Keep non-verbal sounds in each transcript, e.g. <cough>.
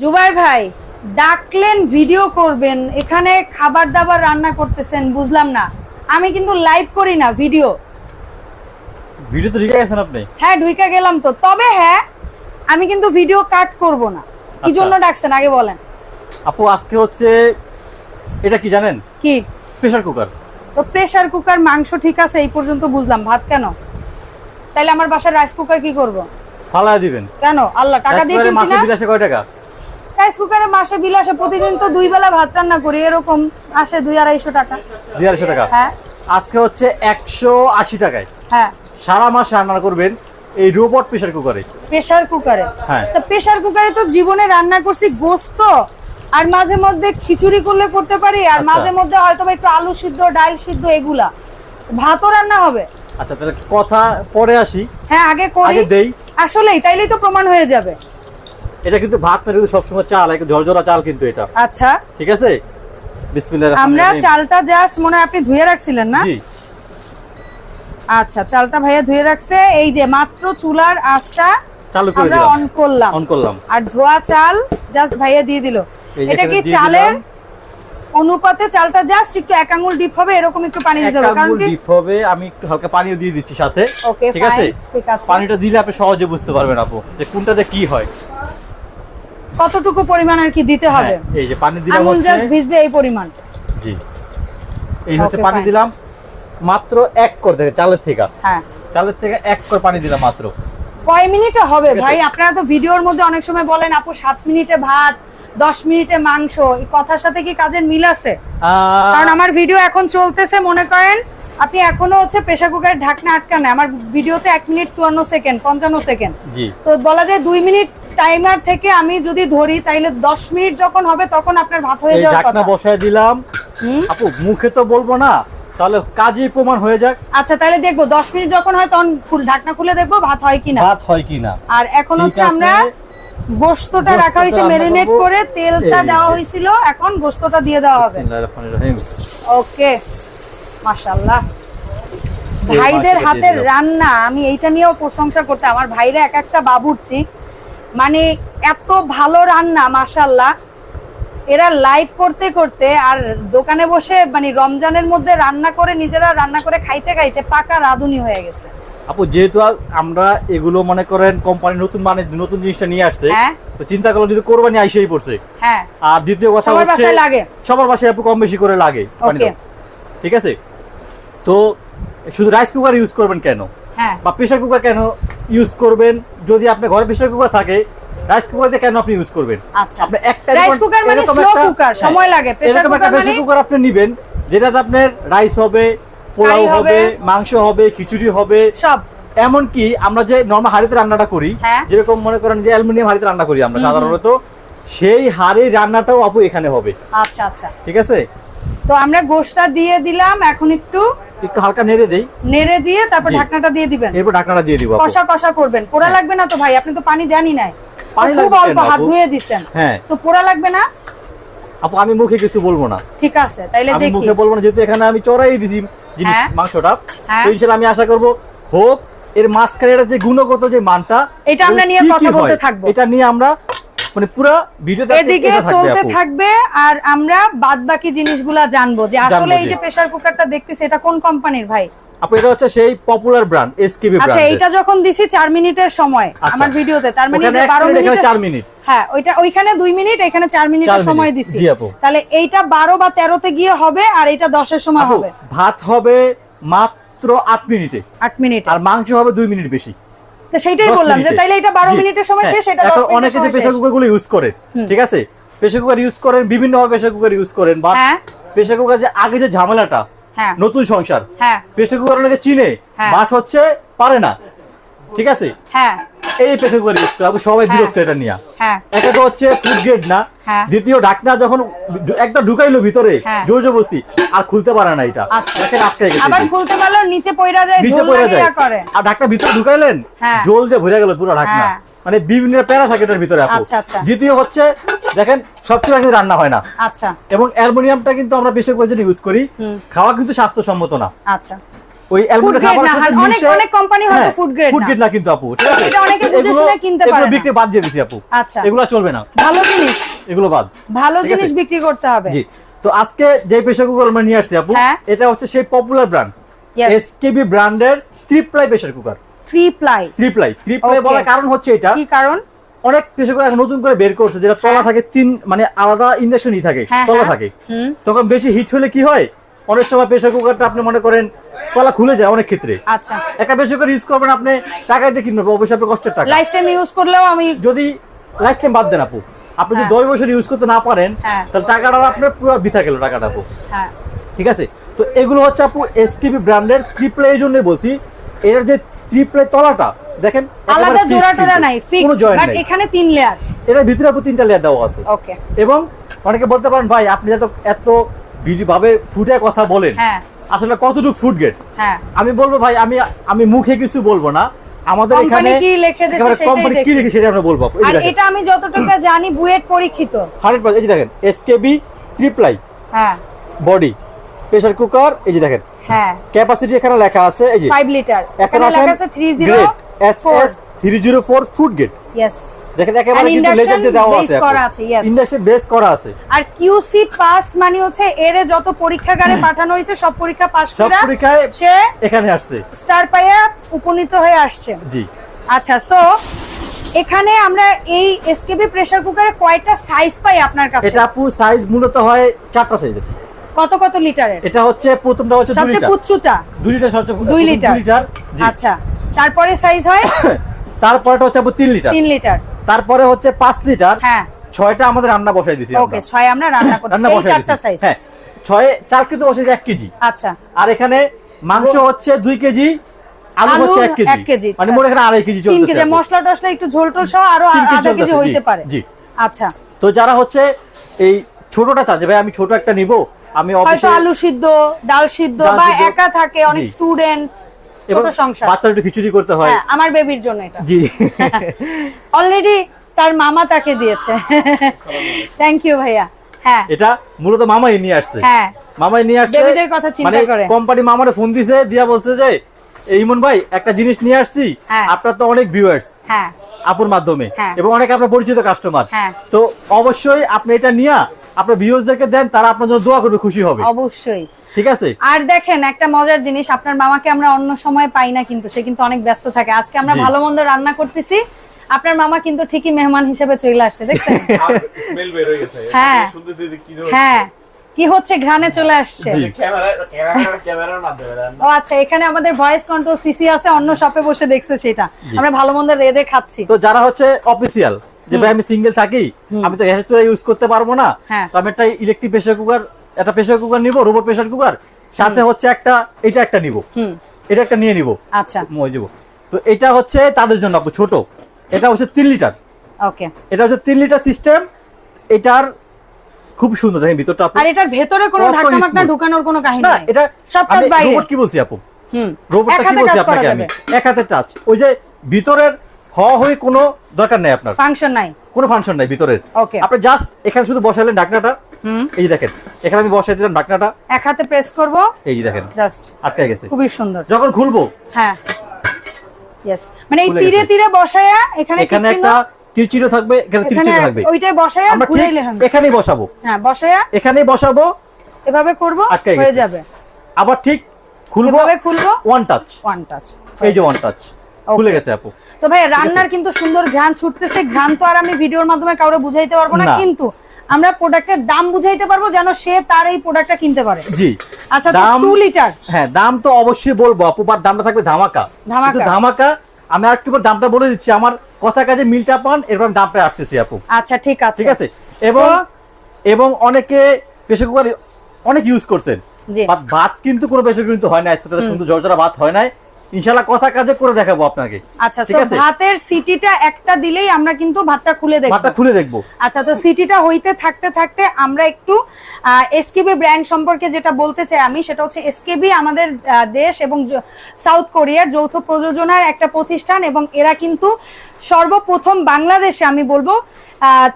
জুবাই ভাই ডাকলেন ভিডিও করবেন এখানে খাবার দাবার রান্না করতেছেন বুঝলাম না। আমি কিন্তু লাইভ করি না ভিডিও ভিডিও তো ঢুকে গেছেন আপনি? হ্যাঁ ঢুইকা গেলাম তো। তবে হ্যাঁ আমি কিন্তু ভিডিও কাট করব না। কি আচ্ছা। জন্য ডাকছেন? আগে বলেন। আপু আজকে হচ্ছে এটা কি জানেন? কি? প্রেসার কুকার তো প্রেসার কুকার মাংস ঠিক আছে এই পর্যন্ত বুঝলাম। ভাত কেন? তাইলে আমার বাসায় রাইস কুকার কি করব? ফালায় দিবেন। কেন? আল্লাহ টাকা দিয়ে রাইস মাসে না? বিলাসে কয় টাকা? রাইস কুকারে মাসে বিল আসে প্রতিদিন তো দুই বেলা ভাত রান্না করি এরকম আসে দুই আড়াইশো টাকা। দুই আড়াইশো টাকা? হ্যাঁ। আজকে হচ্ছে একশো আশি টাকায়। হ্যাঁ। সারা মাস রান্না করবেন এই রোবট প্রেসার কুকারে প্রেসার কুকারে হ্যাঁ। তা প্রেসার কুকারে তো জীবনে রান্না করছি গোস্ত আর মাঝে মধ্যে খিচুড়ি করলে করতে পারি আর আচ্ছা। মাঝে মধ্যে হয়তো একটু আলু সিদ্ধ ডাল সিদ্ধ এগুলা। ভাতও রান্না হবে। আচ্ছা তাহলে কথা পরে আসি। হ্যাঁ আগে করি। দেই। আসলেই তাইলেই তো প্রমাণ হয়ে যাবে। এটা কিন্তু ভাত না কিন্তু সবসময় চাল একটু ঝরঝরা চাল কিন্তু এটা। আচ্ছা। ঠিক আছে? আমরা চালটা জাস্ট মনে হয় আপনি ধুয়ে রাখছিলেন না? জি। আচ্ছা চালটা ভাইয়া ধুয়ে রাখছে। এই যে মাত্র চুলার আঁচটা চালু করে দিলাম। অন করলাম। অন করলাম। আর ধোয়া চাল জাস্ট ভাইয়া দিয়ে দিল। এটা কি চালের অনুপাতে চালটা জাস্ট একটু এক আঙুল ডিপ হবে এরকম একটু পানি দিতে হবে কারণ কি ডিপ হবে আমি একটু হালকা পানিও দিয়ে দিচ্ছি সাথে। ঠিক আছে? ঠিক আছে। পানিটা দিলে আপনি সহজে বুঝতে পারবেন আপু যে কোনটাতে কি হয়। কতটুকু পরিমাণ আর কি দিতে হবে? হ্যাঁ, এই যে পানি দিলাম আঙুল জাস্ট ভিজবে এই পরিমাণ। জি। এই হচ্ছে পানি দিলাম। মাত্র এক কর থেকে চালের থেকে। হ্যাঁ। চালের থেকে এক কর পানি দিলাম মাত্র। কয় মিনিটে হবে? ভাই আপনারা তো ভিডিওর মধ্যে অনেক সময় বলেন আপু সাত মিনিটে ভাত দশ মিনিটে মাংস। এই কথার সাথে কি কাজের মিল আছে? কারণ আমার ভিডিও এখন চলতেছে মনে করেন আপনি এখনও হচ্ছে প্রেসার কুকারের ঢাকনা আটকানে আমার ভিডিওতে এক মিনিট চুয়ান্ন সেকেন্ড পঞ্চান্ন সেকেন্ড। জি। তো বলা যায় দুই মিনিট টাইমার থেকে আমি যদি ধরি তাইলে দশ মিনিট যখন হবে তখন আপনার ভাত হয়ে যাওয়ার ঢাকনা বসায় দিলাম। আপু মুখে তো বলব না তাহলে কাজে প্রমাণ হয়ে যাক। আচ্ছা তাহলে দেখব দশ মিনিট যখন হয় তখন ফুল ঢাকনা খুলে দেখব ভাত হয় কিনা। ভাত হয় কি না আর এখন হচ্ছে আমরা গোস্তটা রাখা হয়েছে মেরিনেট করে তেলটা দেওয়া যে। হয়েছিল এখন গোস্তটা দিয়ে দেওয়া হবে। ওকে। মাশাআল্লাহ। ভাইদের হাতের রান্না আমি এইটা নিয়েও প্রশংসা করতে আমার ভাইরা এক একটা বাবুর্চি। মানে এত ভালো রান্না মাশাআল্লাহ। এরা লাইভ করতে করতে আর দোকানে বসে মানে রমজানের মধ্যে রান্না করে নিজেরা রান্না করে খাইতে খাইতে পাকা রাঁধুনি হয়ে গেছে। আপু যেহেতু আমরা এগুলো মনে করেন কোম্পানি নতুন মানে নতুন জিনিসটা নিয়ে আসছে হ্যাঁ। তো চিন্তা করলাম যদি কোরবানি আইসেই পড়ছে। হ্যাঁ। আর দ্বিতীয় কথা সবার হচ্ছে। সবার বাসায় আপু কম বেশি করে লাগে। ঠিক আছে? তো শুধু রাইস কুকার ইউজ করবেন কেন? বা প্রেসার কুকার কেন ইউজ করবেন? যদি আপনার ঘরে প্রেসার কুকার থাকে রাইস কুকার কেন আপনি ইউজ করবেন? আচ্ছা। আপনি একটা রাইস কুকার মানে স্লো কুকার হ্যাঁ, সময় লাগে। প্রেসার কুকার মানে কুকার আপনি নেবেন যেটাতে আপনার রাইস হবে পোলাও হবে। মাংস হবে খিচুড়ি হবে। সব। এমনকি আমরা যে নর্মাল হাড়িতে রান্নাটা করি হ্যাঁ। যেরকম মনে করেন যে অ্যালুমিনিয়াম হাড়িতে রান্না করি আমরা সাধারণত সেই হাড়ির রান্নাটাও আপু এখানে হবে। আচ্ছা আচ্ছা। ঠিক আছে? তো আমরা গোশটা দিয়ে দিলাম এখন একটু একটু হালকা নেড়ে দেই। নেড়ে দিয়ে তারপর ঢাকনাটা দিয়ে দিবেন। এরপর ঢাকনাটা দিয়ে দিব কষা কষা করবেন। পোড়া লাগবে না তো ভাই? আপনি তো পানি দেনই নাই। পানি খুব অল্প হাত ধুয়ে হ্যাঁ। তো পোড়া লাগবে না? আপু আমি মুখে কিছু বলব না। ঠিক আছে তাইলে আমি মুখে বলব না যেহেতু এখানে আমি চড়াই দিছি জিনিস হ্যাঁ। মাংসটা। হ্যাঁ। তো ইনশাল্লাহ আমি আশা করব হোক এর মাঝখানে এটা যে গুণগত যে মানটা এটা আমরা নিয়ে কথা বলতে থাকব। এটা নিয়ে আমরা মানে পুরো ভিডিওতে এদিকে চলতে থাকবে আর আমরা বাদ বাকি জিনিসগুলা জানব যে আসলে এই যে প্রেসার কুকারটা দেখতেছি এটা কোন কোম্পানির ভাই? আপু এটা হচ্ছে সেই পপুলার ব্র্যান্ড এসকেবি আচ্ছা ব্র্যান্ড এইটা যখন দিছি চার মিনিটের সময় আচ্ছা। আমার ভিডিওতে তার মানে ওখানে যে এক বারো মিনিট, এখানে মিনিট চার মিনিট। হ্যাঁ ওইটা ওইখানে দুই মিনিট এখানে চার মিনিটের সময় দিছি। তাহলে এইটা বারো বা তেরোতে গিয়ে হবে আর এটা দশের সময় হবে। ভাত হবে মাত্র আট মিনিটে। আট মিনিট। আর মাংস হবে দুই মিনিট বেশি। তো সেইটাই বললাম যে তাইলে এটা বারো জি, মিনিটের সময় হ্যাঁ, শেষ এটা অনেকে যে প্রেসার শেষ। কুকারগুলো ইউজ করেন ঠিক আছে? প্রেসার কুকার ইউজ করেন বিভিন্ন ভাবে প্রেসার কুকার ইউজ করেন বা হ্যাঁ। প্রেসার কুকার যে আগে যে ঝামেলাটা হ্যাঁ। নতুন সংসার হ্যাঁ। প্রেসার কুকার অনেকে চিনে মাঠ বাট হচ্ছে পারে না ঠিক আছে? হ্যাঁ। এই প্রেসার কুকার ইউজ করে সবাই। বিরক্ত এটা নিয়ে। একটা তো হচ্ছে ফুড গ্রেড না। দ্বিতীয় ঢাকনা যখন একটা ঢুকাইলো ভিতরে হ্যাঁ। জোর জবরদস্তি আর খুলতে পারে না এটা আচ্ছা। দেখেন আটকে গেছে আবার খুলতে পারলেও নিচে পয়রা যায় নিচে পড়ে যায় আর ঢাকনা ভিতরে ঢুকাইলেন হ্যাঁ। জল দিয়ে ভরে গেল পুরো ঢাকনা হ্যাঁ। মানে বিভিন্ন প্যারা থাকে এটার ভিতরে আচ্ছা, আচ্ছা। দ্বিতীয় হচ্ছে দেখেন সবচেয়ে আগে রান্না হয় না আচ্ছা এবং অ্যালুমিনিয়ামটা কিন্তু আমরা বেশি করে ইউজ করি খাওয়া কিন্তু স্বাস্থ্যসম্মত না আচ্ছা ওই অ্যালুমিনিয়াম grade খাবারের না, সাথে হ্যাঁ, অনেক- অনেক company হয়তো হ্যাঁ, food grade food না। কিন্তু আপু ঠিক আছে? এটা অনেকে বুঝে শুনে কিনতে পারে না। বিক্রি বাদ দিয়ে দিছি আপু আচ্ছা। এগুলো চলবে না ভালো জিনিস এগুলো বাদ। ভালো জিনিস বিক্রি করতে হবে। জি। তো আজকে যে প্রেসার কুকার আমরা নিয়ে আসছি আপু হ্যাঁ। এটা হচ্ছে সেই পপুলার ব্র্যান্ড এসকেবি ব্র্যান্ডের triply pressure cooker three ply triply triply Okay. বলার কারণ হচ্ছে এটা। কি কারণ? অনেক প্রেসার কুকার নতুন করে বের করছে যেটা তলা হ্যাঁ। থাকে তিন মানে আলাদা ইন্ডাকশনই থাকে হ্যাঁ, তলা। থাকে। তখন বেশি হিট হলে কি হয়? অনেক সময় প্রেসার কুকারটা আপনি মনে করেন তলা খুলে যায় অনেক ক্ষেত্রে। আচ্ছা। একটা প্রেসার কুকার ইউজ করবেন আপনি টাকা দিয়ে কিনবেন অবশ্যই আপনার কষ্টের টাকা। লাইফ টাইম ইউজ করলেও আমি যদি লাইফ টাইম বাদ দেন আপু আপনি যদি হ্যাঁ। দশ বছর ইউজ করতে না পারেন হ্যাঁ। তাহলে টাকাটা আপনার পুরো বৃথা গেল টাকাটা হ্যাঁ। ঠিক আছে? তো এগুলো হচ্ছে আপু এসকেবি ব্র্যান্ডের ট্রিপলে এই জন্যই বলছি। এটার যে ট্রিপলে তলাটা দেখেন আলাদা একেবারে জোড়া fixed নাই ফিক্স বাট এখানে তিন লেয়ার এটার ভিতরে আপু তিনটা লেয়ার দেওয়া আছে। ওকে এবং অনেকে বলতে পারেন ভাই আপনি এত এত ভাবে ফুটে কথা বলেন। হ্যাঁ। আসলে কতটুকু ফুট গেট হ্যাঁ। আমি বলব ভাই আমি আমি মুখে কিছু বলব না। আমাদের এখানে কি লিখে দিয়েছে কোম্পানি কি লিখে সেটা আমরা বলব। আর এটা আমি যতটুকু জানি বুয়েট পরীক্ষিত। হান্ড্রেড পার্সেন্ট এই যে দেখেন এসকেবি ট্রিপলাই হ্যাঁ। বডি প্রেসার কুকার এই যে দেখেন। হ্যাঁ। ক্যাপাসিটি এখানে লেখা আছে এই যে 5 লিটার এখন লেখা আছে 30 grade SS 304 food grade yes দেখেন একেবারে কিন্তু লেজার দিয়ে দেওয়া আছে করা আছে, yes. ইন্ডাস্ট্রি বেস করা আছে। আর কিউসি পাস মানে হচ্ছে এরে যত পরীক্ষাগারে পাঠানো হয়েছে সব পরীক্ষা পাস সব পরীক্ষায় সে এখানে আসছে। স্টার পাইয়া উপনীত হয়ে আসছে। জি। আচ্ছা সো এখানে আমরা এই এসকেবি প্রেসার কুকারে কয়টা সাইজ পাই আপনার কাছে? এটা আপু সাইজ মূলত হয় চারটা কত কত লিটারের এটা হচ্ছে প্রথমটা হচ্ছে 2 সবচেয়ে লিটার পুচ্চুটা 2 লিটার সবচেয়ে দুই লিটার। দুই আচ্ছা তারপরে সাইজ হয়? <coughs> তারপরটা হচ্ছে আপু 3 লিটার। তিন লিটার। তারপরে হচ্ছে 5 লিটার। হ্যাঁ। ছয়টা আমাদের রান্না বসাই দিছি ওকে ছয় আমরা রান্না এই চারটা সাইজ হ্যাঁ ছয় চার কিন্তু বসে 1 কেজি। আচ্ছা। আর এখানে মাংস হচ্ছে 2 কেজি আলু হচ্ছে 1 কেজি। মানে মোট এখানে আড়াই কেজি তিন চলতেছে কেজি। মশলা টসলা একটু ঝোল টোল সহ আরও আধা কেজি হইতে পারে। জি। আচ্ছা। তো যারা হচ্ছে এই ছোটটা চাচ্ছে ভাই আমি ছোট একটা নিব আমি অফিসে আলু সিদ্ধ ডাল সিদ্ধ বা একা থাকে অনেক স্টুডেন্ট ছোট সংসার। বাচ্চার একটু খিচুড়ি করতে হয়। হ্যাঁ আমার বেবির জন্য এটা। জি। <laughs> অলরেডি তার মামা তাকে দিয়েছে। <laughs> থ্যাংক ইউ ভাইয়া। হ্যাঁ। এটা মূলত মামাই নিয়ে আসছে। হ্যাঁ। মামাই নিয়ে আসছে বেবিদের কথা চিন্তা মানে করে। কোম্পানি মামারে ফোন দিছে দিয়া বলছে যে ইমন ভাই একটা জিনিস নিয়ে আসছি। হ্যাঁ। আপনার তো অনেক ভিউয়ার্স হ্যাঁ। আপুর মাধ্যমে হ্যাঁ। এবং অনেক আপনার পরিচিত কাস্টমার। তো অবশ্যই আপনি এটা নিয়ে আপনার ভিউয়ার্সদেরকে দেন তারা আপনার জন্য দোয়া করবে খুশি হবে। অবশ্যই। ঠিক আছে? আর দেখেন একটা মজার জিনিস আপনার মামাকে আমরা অন্য সময় পাই না কিন্তু সে কিন্তু অনেক ব্যস্ত থাকে। আজকে আমরা। ভালো মন্দ রান্না করতেছি। আপনার মামা কিন্তু ঠিকই মেহমান হিসেবে চলে আসছে দেখছেন? <laughs> স্মেল বের হয়ে গেছে। হ্যাঁ। শুনতেছি যে কি হ্যাঁ। কি হচ্ছে ঘ্রাণে চলে আসছে। ও আচ্ছা এখানে আমাদের ভয়েস কন্ট্রোল সিসি আছে অন্য শপে বসে দেখছে সেটা। আমরা ভালো মন্দ রেদে খাচ্ছি। তো যারা হচ্ছে অফিসিয়াল যে ভাই আমি সিঙ্গেল থাকি আমি তো গ্যাস চুলা ইউজ করতে পারব না। হ্যাঁ। তো আমি একটা ইলেকট্রিক প্রেসার কুকার একটা প্রেসার কুকার নিব রোবট প্রেসার কুকার সাথে হচ্ছে একটা এটা একটা নিব। এটা একটা নিয়ে নিব। আচ্ছা। তো এটা হচ্ছে তাদের জন্য ছোট। এটা হচ্ছে তিন লিটার। ওকে। এটা হচ্ছে তিন লিটার সিস্টেম এটার খুব সুন্দর দেখেন ভিতরটা আর এটার ভেতরে কোনো ধাক্কা মাক্কা ঢুকানোর কোনো কাহিনী না এটা সব কাজ বাইরে। রোবট কি বলছি আপু? হুম। রোবটটা কি বলছি আপনাকে আমি? এক হাতে টাচ ওই যে ভিতরের হওয়া হয়ে কোনো দরকার নেই আপনার? ফাংশন নাই। কোনো ফাংশন নাই ভিতরের। ওকে আপনি জাস্ট এখানে শুধু বসালেন ঢাকনাটা হুম। এই যে দেখেন এখানে আমি বসাই দিলাম ঢাকনাটা এক হাতে প্রেস করব। এই যে দেখেন জাস্ট আটকে গেছে। খুবই সুন্দর। যখন খুলবো। হ্যাঁ। ইয়েস মানে এই তীরে। তীরে বসায়া এখানে এখানে একটা তীরচিহ্ন থাকবে এখানে তীরচিহ্ন থাকবে। ওইটাই বসায়া ঘুরাইলে হবে। এখানেই বসাবো। হ্যাঁ বসায়া। এখানেই বসাবো। এভাবে করব হয়ে যাবে। আবার ঠিক খুলবো। খুলবো। ওয়ান টাচ ওয়ান টাচ এই যে ওয়ান টাচ খুলে গেছে আপু। তো ভাই রান্নার কিন্তু সুন্দর ঘ্রাণ ছুটতেছে। ঘ্রাণ তো আর আমি ভিডিওর মাধ্যমে কাউরে বুঝাইতে পারব না না। কিন্তু আমরা প্রোডাক্টের দাম বুঝাইতে পারব যেন সে তার এই প্রোডাক্টটা কিনতে পারে। জি। আচ্ছা দাম টু লিটার হ্যাঁ দাম তো অবশ্যই বলব আপু বাট দামটা থাকবে ধামাকা। ধামাকা। ধামাকা আমি আর একটু দামটা বলে দিচ্ছি। আমার কথা কাজে মিলটা পান এরপর দামটা আসতেছি আপু। আচ্ছা ঠিক আছে। ঠিক আছে? এবং এবং অনেকে প্রেসার কুকার অনেক ইউজ করছেন। জি। বাট ভাত কিন্তু কোনো প্রেসার কিন্তু হয় না সুন্দর জর্জরা ভাত হয় নাই। ইনশাল্লাহ কথা কাজে করে দেখাবো আপনাকে। আচ্ছা তো ভাতের সিটিটা একটা দিলেই আমরা কিন্তু ভাতটা খুলে দেখব। ভাতটা খুলে দেখব। আচ্ছা তো সিটিটা হইতে থাকতে থাকতে আমরা একটু এসকেবি ব্র্যান্ড সম্পর্কে যেটা বলতে চাই আমি সেটা হচ্ছে এসকেবি আমাদের দেশ এবং সাউথ কোরিয়ার যৌথ প্রযোজনার একটা প্রতিষ্ঠান এবং এরা কিন্তু সর্বপ্রথম বাংলাদেশে আমি বলব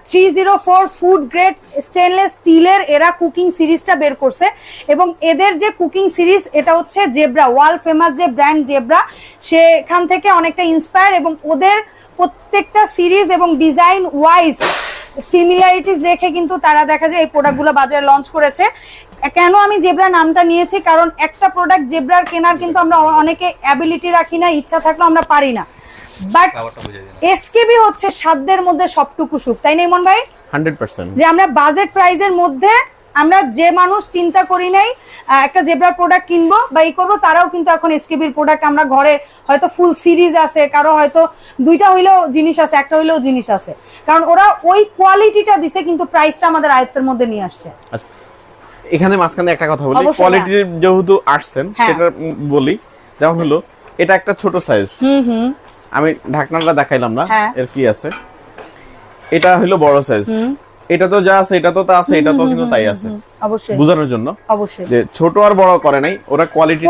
three zero four food grade stainless স্টিলের এরা কুকিং সিরিজটা বের করছে। এবং এদের যে কুকিং সিরিজ এটা হচ্ছে জেব্রা ওয়ার্ল্ড ফেমাস যে ব্র্যান্ড জেব্রা সেখান থেকে অনেকটা ইন্সপায়ার এবং ওদের প্রত্যেকটা সিরিজ এবং ডিজাইন ওয়াইজ সিমিলারিটিস রেখে কিন্তু তারা দেখা যায় এই প্রোডাক্টগুলো বাজারে লঞ্চ করেছে। কেন আমি জেব্রা নামটা নিয়েছি? কারণ একটা প্রোডাক্ট জেব্রার কেনার কিন্তু আমরা অনেকে অ্যাবিলিটি রাখি না, ইচ্ছা থাকলেও আমরা পারি না। বাট এসকেবি হচ্ছে সাধ্যের মধ্যে সবটুকু সুখ তাই না ইমন ভাই? Hundred percent. যে আমরা বাজেট প্রাইজের মধ্যে আমরা যে মানুষ চিন্তা করি নাই একটা জেব্রার প্রোডাক্ট কিনবো বা ই করব তারাও কিন্তু এখন এসকেবির প্রোডাক্ট আমরা ঘরে হয়তো ফুল সিরিজ আছে কারও হয়তো দুইটা হইলেও জিনিস আছে একটা হইলেও জিনিস আছে। কারণ ওরা ওই কোয়ালিটিটা দিছে কিন্তু প্রাইসটা আমাদের আয়ত্তের মধ্যে নিয়ে আসছে। আচ্ছা এখানে মাঝখানে একটা কথা বলি অবশ্যই, কোয়ালিটি যেহেতু আসছেন হ্যাঁ। সেটা বলি যেমন হলো এটা একটা ছোট সাইজ আমি ঢাকনাটা দেখাইলাম না হ্যাঁ। এর কি আছে? এটা হলো বড় সাইজ এটা তো যা আছে এটা তো তা আছে এটা তো কিন্তু তাই আছে। অবশ্যই। বোঝানোর জন্য অবশ্যই। যে ছোট আর বড় করে নাই ওরা কোয়ালিটি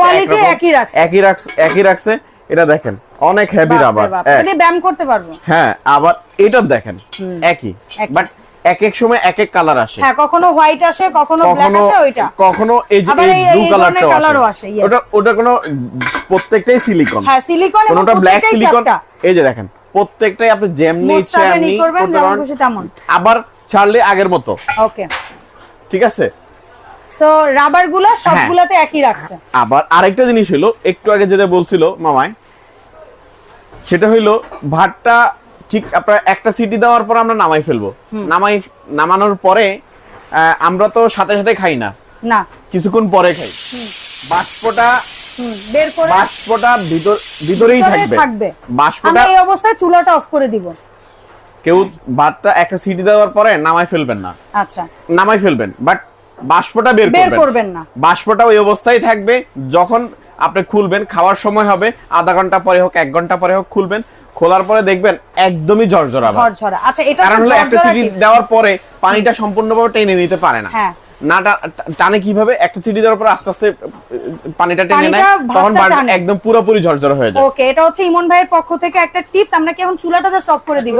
একই রাখছে। একই রাখছে একই রাখছে। এটা দেখেন অনেক হেভি রাবার এটা ব্যাম ব্যায়াম করতে পারব। হ্যাঁ আবার এটা দেখেন একই। বাট এক এক সময় এক এক কালার আসে। হ্যাঁ কখনো হোয়াইট আসে কখনো ব্ল্যাক কখনো আসে ওইটা। কখনো এই যে ব্লু কালারটাও আসে। ওটা ওটা কোনো প্রত্যেকটাই সিলিকন হ্যাঁ সিলিকন কোনটা ব্ল্যাক সিলিকন এই যে দেখেন প্রত্যেকটাই আপনি যেমনি ইচ্ছে এমনি তেমন। আবার ছাড়লে আগের মতো। ওকে। ঠিক আছে? সো রাবারগুলা সবগুলাতে একই রাখছে। আবার আরেকটা জিনিস হলো একটু আগে যেটা বলছিল মামায় সেটা হইল ভাতটা ঠিক আপনার একটা সিটি দেওয়ার পর আমরা নামাই ফেলব। নামাই নামানোর পরে আমরা তো সাথে সাথে খাই না। না। কিছুক্ষণ পরে খাই। বাষ্পটা বের করে বাষ্পটা ভিতর ভিতরেই থাকবে। বাষ্পটা এই অবস্থায় চুলাটা অফ করে দিব। কেউ ভাতটা একটা সিটি দেওয়ার পরে নামাই ফেলবেন না। আচ্ছা। নামাই ফেলবেন বাট বাষ্পটা বের করবেন না। বাষ্পটা ওই অবস্থায় থাকবে যখন আপনি খুলবেন খাওয়ার সময় হবে আধা ঘণ্টা পরে হোক এক ঘণ্টা পরে হোক খুলবেন খোলার পরে দেখবেন একদমই জর্জরা। ঝরঝরা আচ্ছা এটা কারণ হলো একটা সিটি দেওয়ার পরে পানিটা সম্পূর্ণভাবে টেনে নিতে পারে না হ্যাঁ। না টানে কীভাবে? একটা সিটি দেওয়ার পর আস্তে আস্তে পানিটা টেনে নেয় তখন। একদম পুরোপুরি ঝরঝরা হয়ে যায়। ওকে এটা হচ্ছে ইমন ভাইয়ের পক্ষ থেকে একটা টিপস আমরা কি এখন চুলাটা জাস্ট অফ করে দিব?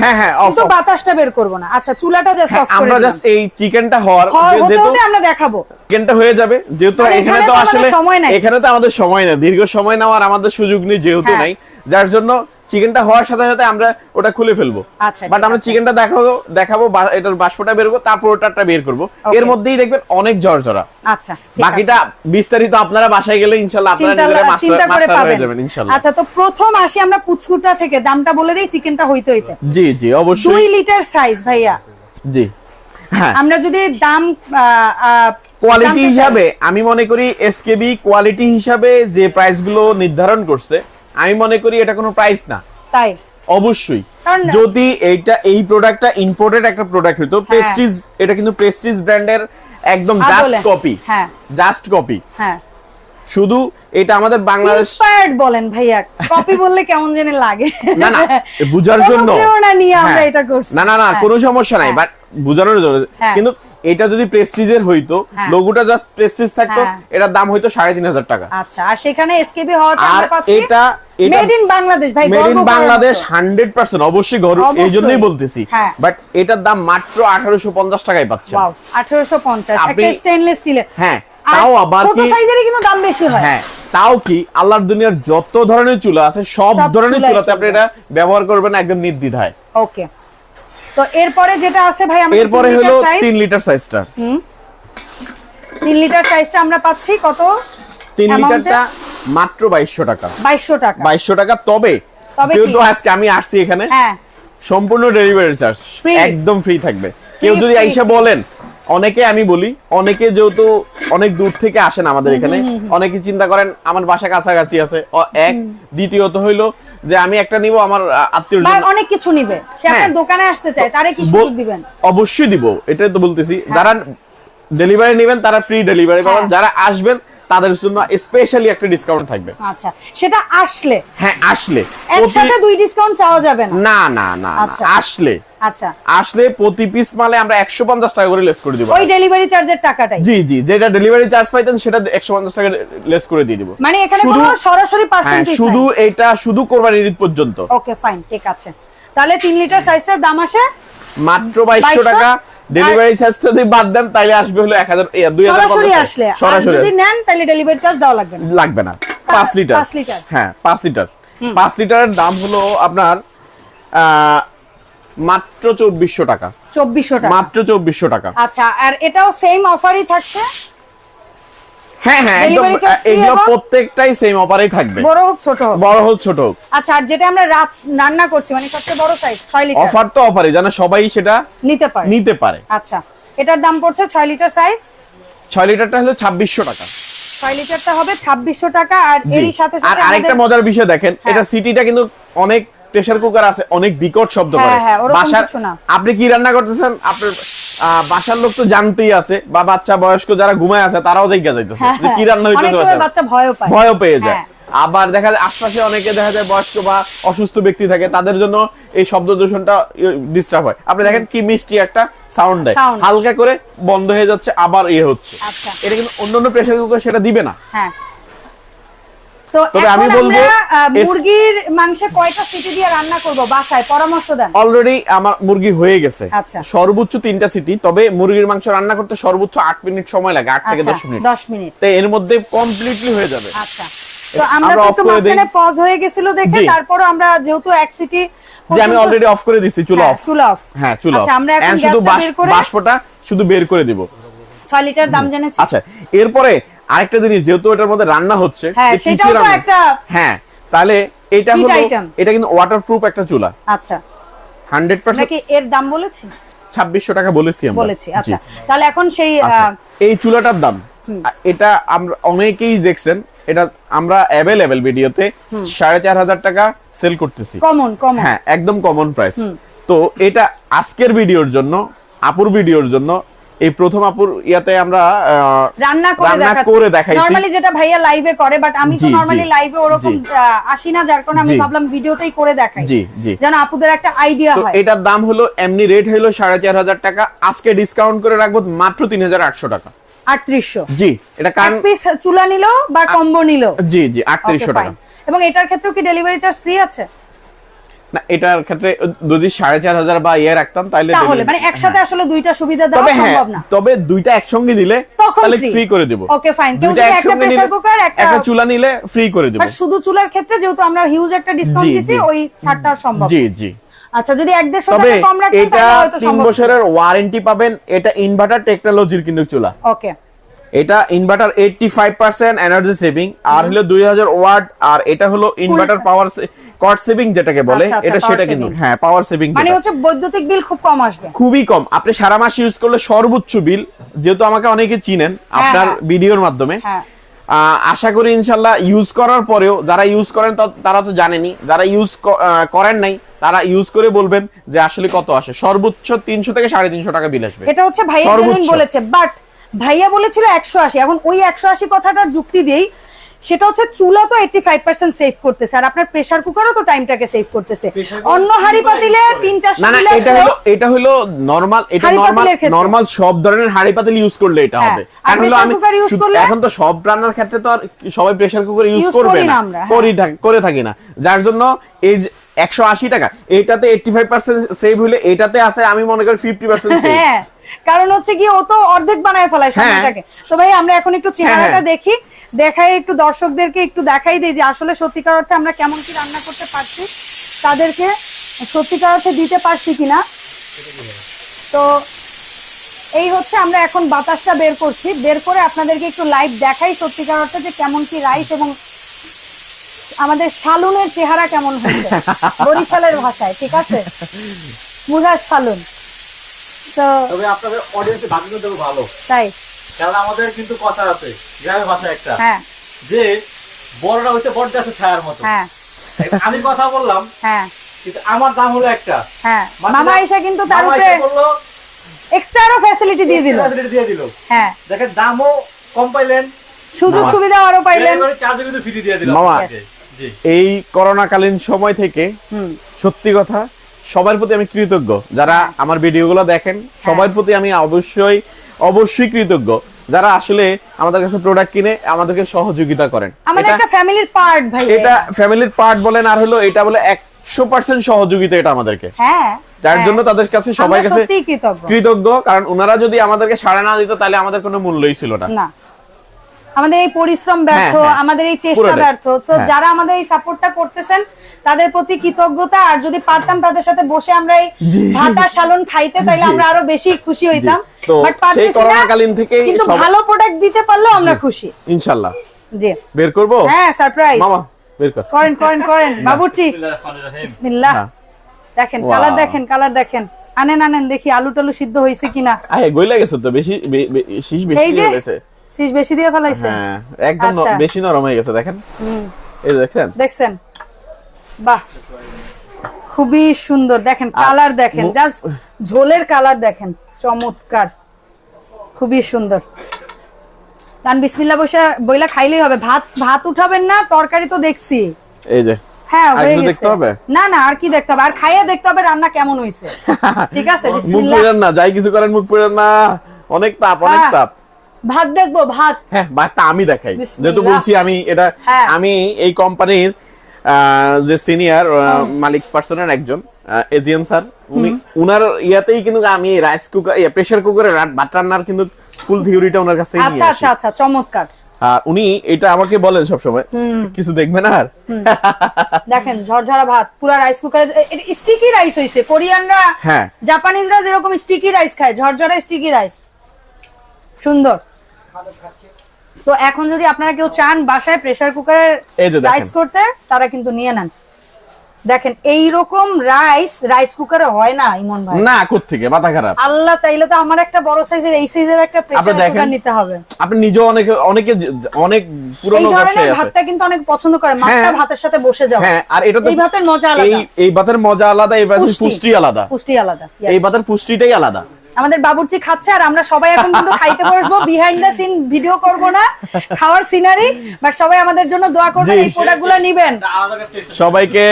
হ্যাঁ হ্যাঁ কিন্তু বাতাসটা বের করব না। আচ্ছা চুলাটা জাস্ট হ্যাঁ, অফ করে আমরা জাস্ট এই চিকেনটা হওয়ার হয়, হতে যেহেতু আমরা দেখাবো। চিকেনটা হয়ে যাবে যেহেতু এখানে এখানে তো আসলে সময় নাই। এখানে তো আমাদের সময় নেই দীর্ঘ সময় নেওয়ার আমাদের সুযোগ নেই যেহেতু হ্যাঁ। নাই। যার জন্য চিকেনটা হওয়ার সাথে সাথে আমরা ওটা খুলে ফেলব। আচ্ছা, বাট আমরা চিকেনটা দেখাবো দেখাবো এটার বাষ্পটা বের করব তারপর ওটারটা বের করব। এর মধ্যেই দেখবেন অনেক জর্জরা আচ্ছা বাকিটা বিস্তারিত আপনারা বাসায় গেলে ইনশাল্লাহ আপনারা চিন্তা নিজেরা করে মাস্টার পাবেন। হয়ে যাবেন ইনশাল্লাহ। আচ্ছা তো প্রথম আসি আমরা পুচকুটা থেকে। দামটা বলে দিই চিকেনটা হইতে হইতে। জি জি অবশ্যই। লিটার সাইজ ভাইয়া। জি হ্যাঁ। আমরা যদি দাম কোয়ালিটি হিসাবে আমি মনে করি এসকেবি কোয়ালিটি হিসাবে যে প্রাইসগুলো নির্ধারণ করছে আমি মনে করি এটা কোনো প্রাইস না। তাই? অবশ্যই। যদি এইটা এই প্রোডাক্টটা ইম্পোর্টেড একটা প্রোডাক্ট হতো প্রেস্টিজ এটা কিন্তু প্রেস্টিজ ব্র্যান্ডের একদম জাস্ট কপি হ্যাঁ। জাস্ট কপি হ্যাঁ। শুধু এটা আমাদের বাংলাদেশ ইন্সপায়ার্ড বলেন ভাইয়া। কপি বললে কেমন জানি লাগে। না না বুঝার জন্য। আমরা হ্যাঁ। এটা করছি। না না না হ্যাঁ। কোনো সমস্যা নাই হ্যাঁ। বাট বুঝানোর জন্য। হ্যাঁ। কিন্তু এটা যদি প্রেস্টিজের হইতো হ্যাঁ। লোগোটা জাস্ট প্রেস্টিজ থাকতো হ্যাঁ। এটার দাম হইতো সাড়ে তিন হাজার টাকা আচ্ছা আর সেখানে এসকেবি হওয়াতে আর এটা মেড ইন বাংলাদেশ ভাই মেড ইন বাংলাদেশ মতো। হান্ড্রেড পার্সেন্ট অবশ্যই গর্ব অবশ্যই। এই জন্যই বলতেছি হ্যাঁ। বাট এটার দাম মাত্র আঠারোশো পঞ্চাশ টাকায় পাচ্ছে ওয়াও 1850 একটা স্টেইনলেস স্টিলের হ্যাঁ, তাও আবার ছোট কি- সাইজেরই কিন্তু দাম বেশি হয় হ্যাঁ তাও কি আল্লাহর দুনিয়ার যত ধরনের চুলা আছে সব ধরনের চুলাতে আপনি এটা ব্যবহার করবেন একদম নির্দ্বিধায় ওকে তো এরপরে যেটা আছে ভাই আমাদের এরপরে হলো লিটার সাইজ তিন লিটার সাইজটা হুম। 3 লিটার সাইজটা আমরা পাচ্ছি কত? তিন Amount এ? লিটারটা মাত্র 2200 টাকা। 2200 টাকা। 2200 টাকা তবে যেহেতু আজকে আমি আসছি এখানে হ্যাঁ। সম্পূর্ণ ডেলিভারি চার্জ। একদম ফ্রি থাকবে। কেউ যদি আইসা বলেন অনেকে আমি বলি অনেকে যেহেতু অনেক দূর থেকে আসেন আমাদের এখানে অনেকে চিন্তা করেন আমার বাসা কাছাকাছি আছে। এক দ্বিতীয়ত হইল যে আমি একটা নিব আমার আত্মীয় অনেক কিছু নিবে। সে আপনার হ্যাঁ। দোকানে আসতে চায় তারে কি সুযোগ দিবেন? অবশ্যই দিব এটাই তো বলতেছি। যারা ডেলিভারি নেবেন তারা ফ্রি ডেলিভারি পাবেন। হ্যাঁ। যারা আসবেন তাদের জন্য স্পেশালি একটা ডিসকাউন্ট থাকবে। আচ্ছা সেটা আসলে। হ্যাঁ আসলে। একসাথে দুই ডিসকাউন্ট চাওয়া যাবে না। না না না আচ্ছা। আসলে। আচ্ছা। আসলে প্রতি পিস মালে আমরা একশো পঞ্চাশ টাকা করে লেস করে দিব। ওই ডেলিভারি চার্জের টাকাটাই। জি জি যেটা ডেলিভারি চার্জ পাইতেন সেটা একশো পঞ্চাশ টাকা লেস করে দিয়ে দিব। মানে এখানে কোনো সরাসরি হ্যাঁ পার্সেন্টেজ শুধু এটা শুধু কোরবানির ঈদ পর্যন্ত। ওকে ফাইন ঠিক আছে। তাহলে তিন লিটার সাইজটার দাম আসে? মাত্র বাইশশো 2200 টাকা। ডেলিভারি চার্জ যদি বাদ দেন তাহলে আসবে হলো এক হাজার দুই হাজার সরাসরি আসলে। সরাসরি যদি নেন তাহলে ডেলিভারি চার্জ দাও লাগবে না। লাগবে না। 5 লিটার 5 লিটার। হ্যাঁ 5 লিটার 5 লিটারের দাম হলো আপনার মাত্র চব্বিশশো টাকা। চব্বিশশো টাকা। মাত্র চব্বিশশো টাকা। আচ্ছা আর এটাও সেম অফারই থাকছে? হ্যাঁ হ্যাঁ এগুলো প্রত্যেকটাই সেম অফারেই থাকবে। বড় হোক ছোট হোক। বড় হোক ছোট হোক। আচ্ছা আর যেটা আমরা রাত রান্না করছি মানে সবচেয়ে বড় সাইজ ছয় লিটার অফার তো যেন সবাই সেটা নিতে পারে। নিতে পারে। আচ্ছা এটার দাম পড়ছে ছয় লিটার সাইজ ছয় লিটারটা হলো ছাব্বিশশো টাকা। ছয় লিটারটা হবে ছাব্বিশশো টাকা আর। এরই সাথে সাথে আরেকটা মজার বিষয় দেখেন হ্যাঁ। এটা সিটিটা কিন্তু অনেক প্রেসার কুকার আছে অনেক বিকট শব্দ হ্যাঁ, করে। হ্যাঁ, বাসার আপনি কি রান্না করতেছেন? আপনার বাসার লোক তো জানতেই আছে বা বাচ্চা বয়স্ক যারা ঘুমায় আছে তারাও জিজ্ঞাসা যাইতেছে। হ্যাঁ, যে কি রান্না অনেক হইতেছে বাচ্চা ভয়ও পায়। যায়। হ্যাঁ। আবার দেখা যায় আশপাশে অনেকে দেখা যায় বয়স্ক বা অসুস্থ ব্যক্তি থাকে তাদের জন্য এই শব্দ দূষণটা ডিস্টার্ব হয়। আপনি দেখেন কি মিষ্টি একটা সাউন্ড দেয়। হালকা করে বন্ধ হয়ে যাচ্ছে আবার ইয়ে হচ্ছে। আচ্ছা। এটা কিন্তু অন্যান্য প্রেসার কুকার সেটা দিবে না। হ্যাঁ। তবে আমি বলব, মুরগির মাংসে কয়টা সিটি দিয়ে রান্না করব? বাসায় পরামর্শ দেন। অলরেডি আমার মুরগি হয়ে গেছে। আচ্ছা। সর্বোচ্চ তিনটা সিটি তবে মুরগির মাংস রান্না করতে সর্বোচ্চ আট মিনিট সময় লাগে আট থেকে আচ্ছা দশ মিনিট। দশ মিনিট। তো এর মধ্যে কমপ্লিটলি হয়ে যাবে। আচ্ছা। তো আমরা একটু মাঝখানে পজ হয়ে গেছিল দেখে তারপর আমরা যেহেতু এক সিটি যে আমি অলরেডি অফ করে দিছি চুলা অফ চুলা অফ হ্যাঁ চুলা আচ্ছা আমরা এখন শুধু গ্যাসটা বের করে বাষ্পটা শুধু বের করে দিব। 6 লিটার দাম জেনেছি। আচ্ছা এরপরে আরেকটা জিনিস যেহেতু এটার মধ্যে রান্না হচ্ছে হ্যাঁ, হ্যাঁ তাহলে এটা হলো এটা কিন্তু ওয়াটারপ্রুফ একটা চুলা। আচ্ছা। হান্ড্রেড পার্সেন্ট নাকি এর দাম বলেছি? ছাব্বিশশো টাকা বলেছি আমরা। বলেছি আচ্ছা। তাহলে এখন সেই আচ্ছা, এই চুলাটার দাম। এটা আমরা অনেকেই দেখছেন এটা আমরা অ্যাভেলেবেল ভিডিওতে সাড়ে চার হাজার টাকা সেল করতেছি। কমন কমন হ্যাঁ একদম কমন প্রাইস তো এটা আজকের ভিডিওর জন্য আপুর ভিডিওর জন্য এই প্রথম আপুর ইয়াতে আমরা রান্না করে রান্না করে দেখাইছি। নরমালি যেটা ভাইয়া লাইভে করে বাট আমি তো। নরমালি লাইভে ওরকম আসি না যার কারণে আমি ভাবলাম ভিডিওতেই করে দেখাই। জি, জি। যেন আপুদের একটা আইডিয়া তো হয়। এটার দাম হলো এমনি রেট হলো সাড়ে চার হাজার টাকা। আজকে ডিসকাউন্ট করে রাখব মাত্র তিন হাজার আটশো টাকা। আটত্রিশশো। জি এটা কান পিস চুলা নিলো বা কম্বো নিলো। জি জি আটত্রিশশো Okay, টাকা এবং এটার ক্ষেত্রেও কি ডেলিভারি চার্জ ফ্রি আছে? না এটার ক্ষেত্রে যদি সাড়ে চার হাজার বা ইয়ে রাখতাম তাহলে তাহলে মানে একসাথে আসলে দুইটা সুবিধা দেওয়া হ্যাঁ সম্ভব না। তবে দুইটা একসঙ্গে দিলে তাহলে ফ্রি করে দিব। Okay, fine. কেউ যদি একটা নিলে- cooker, একটা- চুলা নিলে ফ্রি করে দিব। বাট শুধু চুলার ক্ষেত্রে যেহেতু আমরা হিউজ একটা ডিসকাউন্ট দিছি ওই ছাড়টা সম্ভব জি জি। আচ্ছা যদি এক দেড়শো টাকা কম রাখতেন এটা তাহলে হয়তো সম্ভব বছরের ওয়ারেন্টি পাবেন এটা ইনভার্টার টেকনোলজির কিন্তু চুলা। ওকে এটা inverter eighty five percent energy saving আর হলো দুই হাজার ওয়াট আর এটা হলো ইনভার্টার পাওয়ার কট সেভিং যেটাকে বলে আচ্ছা, আচ্ছা, এটা সেটা কিন্তু হ্যাঁ পাওয়ার সেভিং মানে হচ্ছে বৈদ্যুতিক বিল খুব কম আসবে। খুবই কম। আপনি সারা মাস ইউজ করলে সর্বোচ্চ বিল যেহেতু আমাকে অনেকে চিনেন আপনার হ্যাঁ। ভিডিওর মাধ্যমে। হ্যাঁ। আশা করি ইনশাল্লাহ ইউজ করার পরেও যারা ইউজ করেন তারা তো জানেনি যারা ইউজ করেন নাই তারা ইউজ করে বলবেন যে আসলে কত আসে। সর্বোচ্চ তিনশো থেকে সাড়ে তিনশো টাকা বিল আসবে। এটা হচ্ছে সর্বোচ্চ। বলেছে বাট ভাইয়া বলেছিল একশো আশি। এখন ওই একশো আশি কথাটার যুক্তি দিয়েই সেটা হচ্ছে চুলা তো এইটটি ফাইভ পার্সেন্ট সেভ করতেছে আর আপনার প্রেসার কুকারও তো টাইমটাকে সেভ করতেছে। অন্য হাড়ি পাতিলে তিন চারশো না না এটা হলো এটা হলো নরমাল এটা নরমাল নরমাল সব ধরনের হাড়ি পাতিল ইউজ করলে এটা হ্যাঁ, হবে। আর করলে- এখন তো সব রান্নার ক্ষেত্রে তো আর সবাই প্রেসার কুকার ইউজ করবে না হ্যাঁ। করি করে থাকি না। যার জন্য এই একশো আশি টাকা। এইটাতে এইটটি ফাইভ পার্সেন্ট সেভ হলে এটাতে আছে আমি মনে করি ফিফটি পার্সেন্ট হ্যাঁ কারণ হচ্ছে কি ও তো অর্ধেক বানায় ফেলায় হ্যাঁ। সময়টাকে তো ভাই আমরা এখন একটু চেহারাটা হ্যাঁ। দেখি দেখাই একটু দর্শকদেরকে একটু দেখাই দিই যে আসলে সত্যিকার অর্থে আমরা কেমন কি রান্না করতে পারছি তাদেরকে সত্যিকার অর্থে দিতে পারছি কিনা। তো এই হচ্ছে আমরা এখন বাতাসটা বের করছি। বের করে আপনাদেরকে একটু লাইভ দেখাই সত্যিকার অর্থে যে কেমন কি রাইস এবং আমাদের শালুনের চেহারা কেমন হচ্ছে বরিশালের ভাষায় ঠিক আছে? মুরার শালুন। তো তবে আপনাদের অডিয়েন্সে কিন্তু ভালো। তাই? কারণ আমাদের কিন্তু কথা আছে গ্রামের ভাষা একটা। হ্যাঁ। যে বড়রা বড় আছে ছায়ার মতো। হ্যাঁ। আমি কথা বললাম হ্যাঁ। কিন্তু আমার দাম হলো একটা। হ্যাঁ। মাত্র- মামা এসে কিন্তু তার উপরে এক্সট্রা ফ্যাসিলিটি দিয়ে দিল। facility দিয়ে দিল। হ্যাঁ। দেখেন দামও কম পাইলেন সুযোগ সুবিধা আরও পাইলেন। চার্জও কিন্তু ফ্রি দিয়ে দিল মামা। এই করোনাকালীন সময় থেকে সত্যি কথা সবার প্রতি আমি কৃতজ্ঞ। যারা আমার ভিডিওগুলো দেখেন হ্যাঁ। সবার প্রতি আমি অবশ্যই অবশ্যই কৃতজ্ঞ। যারা আসলে আমাদের কাছে প্রোডাক্ট কিনে আমাদেরকে সহযোগিতা করেন। আমাদের এটা একটা ফ্যামিলির পার্ট ভাই। এটা ফ্যামিলির পার্ট বলেন আর হলো এটা বলে একশো পার্সেন্ট সহযোগিতা এটা আমাদেরকে। হ্যাঁ যার হ্যাঁ। জন্য তাদের কাছে সবার কাছে কৃতজ্ঞ। কৃতজ্ঞ কারণ ওনারা যদি আমাদেরকে সাড়া না দিত তাহলে আমাদের কোনো মূল্যই ছিল না। না। আমাদের এই পরিশ্রম ব্যর্থ হ্যাঁ, হ্যাঁ। আমাদের এই চেষ্টা ব্যর্থ। তো হ্যাঁ। যারা আমাদের এই সাপোর্টটা করতেছেন তাদের প্রতি কৃতজ্ঞতা আর যদি পারতাম তাদের সাথে বসে আমরা এই ভাতা সালন খাইতে তাইলে আমরা আরও বেশি খুশি হইতাম। বাট পারতেছি না কিন্তু ভালো প্রোডাক্ট দিতে পারলেও আমরা খুশি। ইনশাল্লাহ। জি। বের করব? হ্যাঁ সারপ্রাইজ মামা বের কর। করেন করেন করেন। বাবুর্চি। বিসমিল্লাহ। দেখেন কালার দেখেন কালার দেখেন। আনেন আনেন দেখি আলু টালু সিদ্ধ হয়েছে কিনা। আরে গইলা গেছে তো বেশি শীষ বেশি গেছে শীষ বেশি দিয়ে ফেলাইছে? হ্যাঁ একদম আচ্ছা। বেশি নরম হয়ে গেছে দেখেন। এই দেখছেন? বাহ। খুবই সুন্দর। দেখেন কালার দেখেন জাস্ট ঝোলের কালার দেখেন। চমৎকার। খুবই সুন্দর। কারণ বিসমিল্লা বসে বইলা খাইলেই হবে। ভাত ভাত উঠাবেন না তরকারি তো দেখছি। এই যে। হ্যাঁ আর হয়ে গেছে। না না আর কি দেখতে হবে? আর খাইয়া দেখতে হবে রান্না কেমন হয়েছে <laughs> ঠিক আছে বিসমিল্লাহ। না যাই কিছু করেন মুখ পুড়েন না। অনেক তাপ অনেক হ্যাঁ। তাপ। ভাত দেখব ভাত। হ্যাঁ বাটটা আমি দেখাই। যেহেতু বলছি আমি এটা হ্যাঁ। আমি এই কোম্পানির যে সিনিয়র মালিক পার্সনের একজন এজিএম স্যার উনি উনার ইয়াতেই কিন্তু আমি রাইস কুকার প্রেসার কুকারে ভাত রান্নার কিন্তু ফুল থিওরিটা ওনার কাছে আচ্ছা আচ্ছা আচ্ছা চমৎকার। আর উনি এটা আমাকে বলেন সব সময় কিছু দেখবেন আর? দেখেন ঝরঝরা ভাত পুরা রাইস কুকারে স্টিকি রাইস হইছে কোরিয়ানরা হ্যাঁ। জাপানিজরা যেরকম স্টিকি রাইস খায় ঝরঝরা স্টিকি রাইস। সুন্দর। তো এখন যদি আপনারা কেউ চান বাসায় প্রেসার কুকারে এই। রাইস করতে তারা কিন্তু নিয়ে নেন। দেখেন এই রকম রাইস রাইস কুকারে হয় না ইমন ভাই। না থেকে মাথা খারাপ। আল্লাহ তাইলে তো আমার একটা বড় সাইজের এই সাইজের একটা প্রেসার কুকার নিতে হবে। আপনি নিজেও অনেক অনেকে অনেক এই পুরনো ব্যবসায়ী আছে ভাতটা কিন্তু অনেক পছন্দ করে মাছটা হ্যাঁ। ভাতের সাথে বসে যাও হ্যাঁ আর এটা তো এই ভাতের মজা এই আলাদা। এই এই ভাতের মজা আলাদা এই ভাতের পুষ্টি। পুষ্টি আলাদা। পুষ্টি আলাদা এই ভাতের পুষ্টিটাই আলাদা। আমাদের বাবুর্চি খাচ্ছে আর আমরা সবাই এখন কিন্তু খাইতে বসবো। বিহাইন্ড দ্য সিন ভিডিও করব না খাওয়ার সিনারি বাট সবাই আমাদের জন্য দোয়া করবেন এই প্রোডাক্টগুলো নিবেন। সবাইকে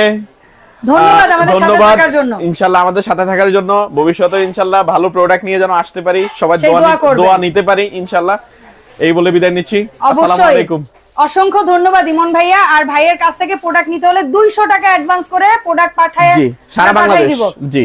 ধন্যবাদ আমাদের সাথে থাকার জন্য। ইনশাল্লাহ আমাদের সাথে থাকার জন্য। ভবিষ্যতে ইনশাল্লাহ ভালো প্রোডাক্ট নিয়ে যেন আসতে পারি। দোয়া দোয়া নিতে পারি এই বলে বিদায় নিচ্ছি। আসসালামু আলাইকুম। অসংখ্য ধন্যবাদ ইমন ভাইয়া। আর ভাইয়ের কাছ থেকে প্রোডাক্ট নিতে হলে দুইশো টাকা অ্যাডভান্স করে প্রোডাক্ট পাঠায় সারা বাংলাদেশ। জি।